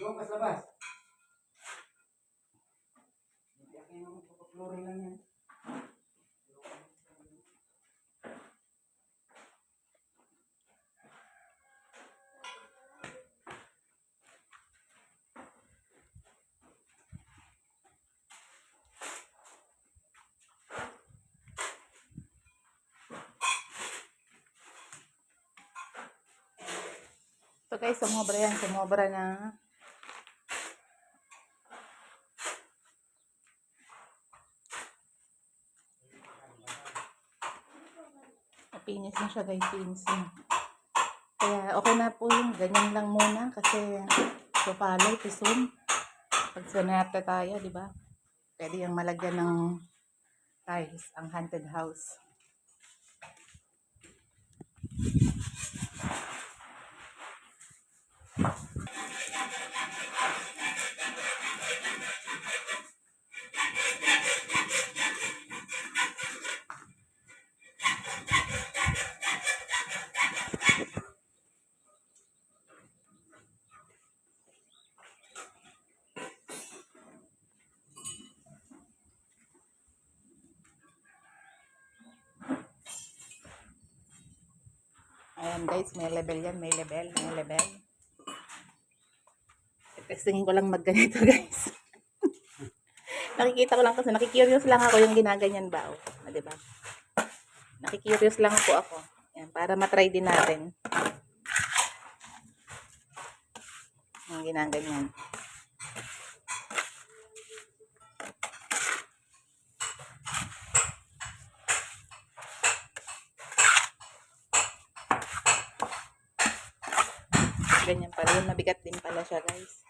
Lumabas, labas. Yan ako, papaplorin lang yan. So guys, sumobra yan. Sumobra na. Pinis na siya guys, pinis na. Kaya okay na po yun. Ganyan lang muna kasi supalay, pisun. Pag sunata tayo, di ba? Pwede yung malagyan ng tiles, ang haunted house. Ayan guys, may level yan, may level, may level. Testingin ko lang magganito guys. Nakikita ko lang kasi nakikurious lang ako yung ginaganyan ba. Oh. Ah, diba? Nakikurious lang po ako. Ayan, para matry din natin. Yung ginaganyan. Ganyan pala. Yung mabigat din pala siya, guys.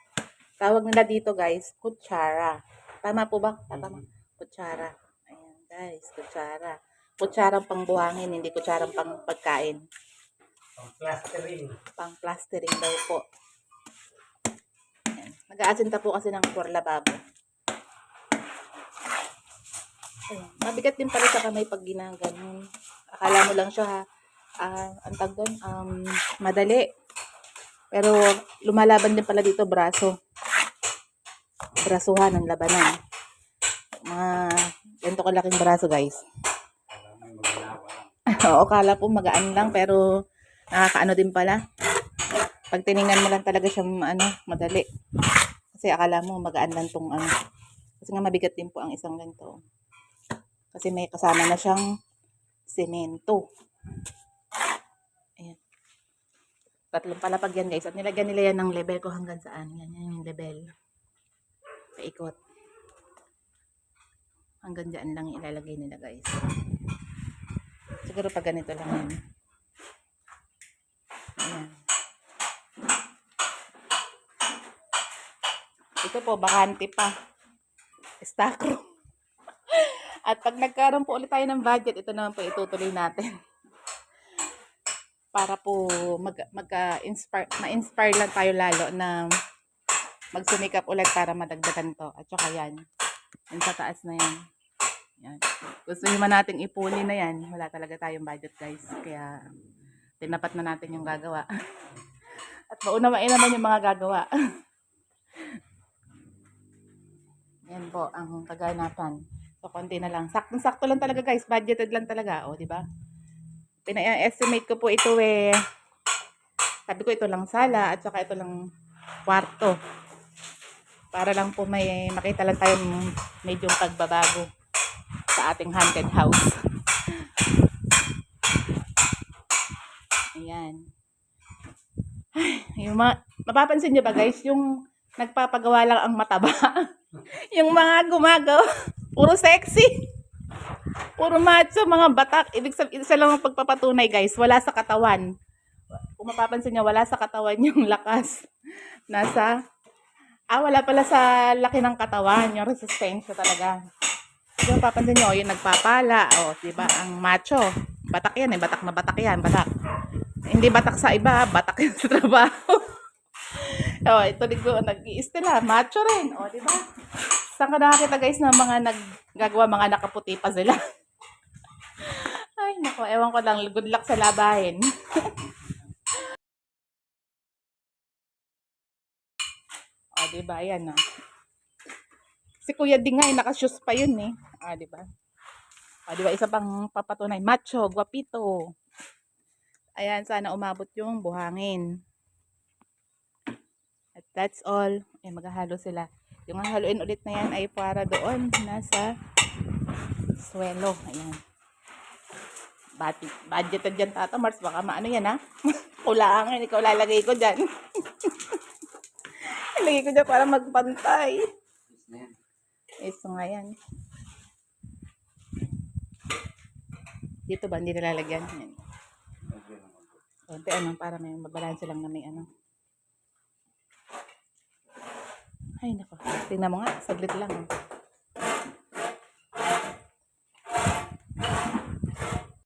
Tawag nila dito, guys, kutsara. Tama po ba? Tama. Kutsara. Ayan, guys, kutsara. Kutsarang pangbuhangin, hindi kutsarang pang pagkain. Pang plastering. Pang plastering daw po. Nag-aasinta po kasi ng for lababo. Ayan. Mabigat din pala sa kamay pag ginaganon. Akala mo lang siya, ha? Ah, ang tag doon, um, madali. Pero lumalaban din pala dito braso. Brasuhan ng labanan. Mga ganito kalaking braso, guys. Oo, kala po magaan lang pero nakakaano din pala. Pag tiningnan mo lang talaga siya ano, madali. Kasi akala mo magaan lang tong ano. Kasi nga mabigat din po ang isang ganito. Kasi may kasama na siyang semento. Tatlong palapag yan guys. At nilagyan nila yan ng level ko hanggang saan. Yan, yan yung level. Paikot. Hanggang dyan lang ilalagay nila guys. Siguro pag ganito lang yan. Ayan. Ito po, bakante pa. Stock room. At pag nagkaroon po ulit tayo ng budget, ito naman po itutuloy natin. Para po mag, mag ah, inspire, ma-inspire lang tayo lalo na magsumikap ulit para madagdagan to. At saka yan. Yung sa taas na yan. Yan. Gusto nyo man nating ipuli na yan, wala talaga tayong budget guys. Kaya tinapat na natin yung gagawa. At maunawain naman yung mga gagawa. yan po ang kaganapan. So, konti na lang. Saktong-sakto lang talaga guys. Budgeted lang talaga. O, di ba? Pina-estimate ko po ito eh. Sabi ko ito lang sala at saka ito lang kwarto. Para lang po may makita lang tayong medyo pagbabago sa ating haunted house. Ayan. Ay, yung mga, mapapansin nyo ba guys, yung nagpapagawa lang ang mataba. yung mga gumagawa, puro sexy. Puro macho, mga batak. Ibig sabihin, isa lang ang pagpapatunay guys, wala sa katawan. Kung mapapansin nyo, wala sa katawan yung lakas. Nasa, ah, wala pala sa laki ng katawan, yung resistensya talaga. Kung papansin nyo, yung nagpapala, o, oh, di ba, ang macho. Batak yan eh, batak na batak yan, batak. Hindi batak sa iba, batak yan sa trabaho. o, ito dito, nag-iistila, macho rin, o, di ba? Saan ka nakakita guys ng mga naggagawa, mga nakaputi pa sila? Ay, nako, ewan ko lang, good luck sa labahin. Ah, di ba? Ayan na. Si Kuya Ding nga, eh, naka-shoes pa yun eh. Ah, di ba? Ah, di ba? Isa pang papatunay. Macho, guapito. Ayan, sana umabot yung buhangin. At that's all. Ay, maghahalo sila. Yung haluin ulit na yan ay para doon. Nasa swelo. Ayan. Budget, budgeted dyan, Tata Mars. Baka maano yan, ha? Kulangan. Ikaw lalagay ko dyan. Lalagay ko dyan para magpantay. Ito nga yan. Dito ba hindi nilalagyan? Yan. Okay lang ako. Konti ano, para may mabalanse lang na may ano. Ay, nako. Tingnan mo nga, saglit lang. Oh.